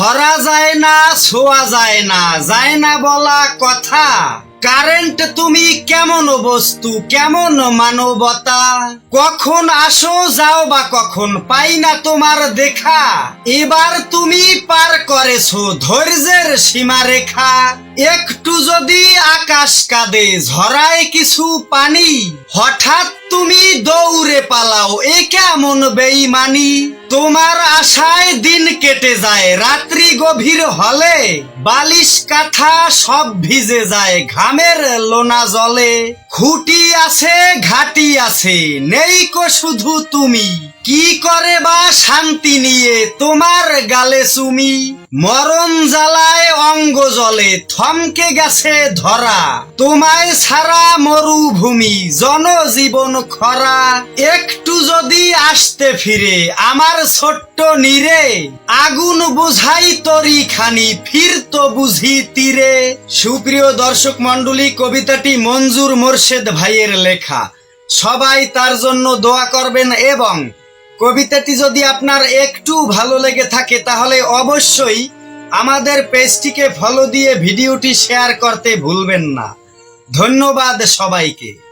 ধরা যায় না, ছোঁয়া যায় না যায় না বলা কথা। কারেন্ট তুমি কেমন বস্তু, কেমন মানবতা? কখন আসো যাও বা কখন, পাই না তোমার দেখা। এবার তুমি পার করেছ ধৈর্যের সীমারেখা। একটু যদি আকাশ কাঁদে, ঝরায় কিছু পানি। হঠাৎ তুমি দৌড়ে পালাও, এ কেমন বেইমানি? তোমার আশায় দিন কেটে যায়, রাত্রি গভীর হলে বালিশ কাঁথা সব ভিজে যায়, ঘামের লোনা জলে। খুঁটি আছে, ঘাটি আছে, নেই কো শুধু তুমি। কি করে বা শান্তি নিয়ে তোমার গালে চুমি? মরণ জ্বালায় অঙ্গ জলে থমকে গেছে ধরা। তোমায় ছাড়া মরুভূমি, জনজীবন খরা। একটু যদি আসতে ফিরে আমার ছোট্ট নীরে, আগুন বুঝাই তরি খানি ফিরত বুঝি তীরে। সুপ্রিয় দর্শক মণ্ডলী, কবিতাটি মঞ্জুর মোর্শেদ ভাইয়ের লেখা। সবাই তার জন্য দোয়া করবেন এবং কবিতাটি যদি আপনার একটু ভালো লেগে থাকে, তাহলে অবশ্যই আমাদের পেজটিকে ফলো দিয়ে ভিডিওটি শেয়ার করতে ভুলবেন না। ধন্যবাদ সবাইকে।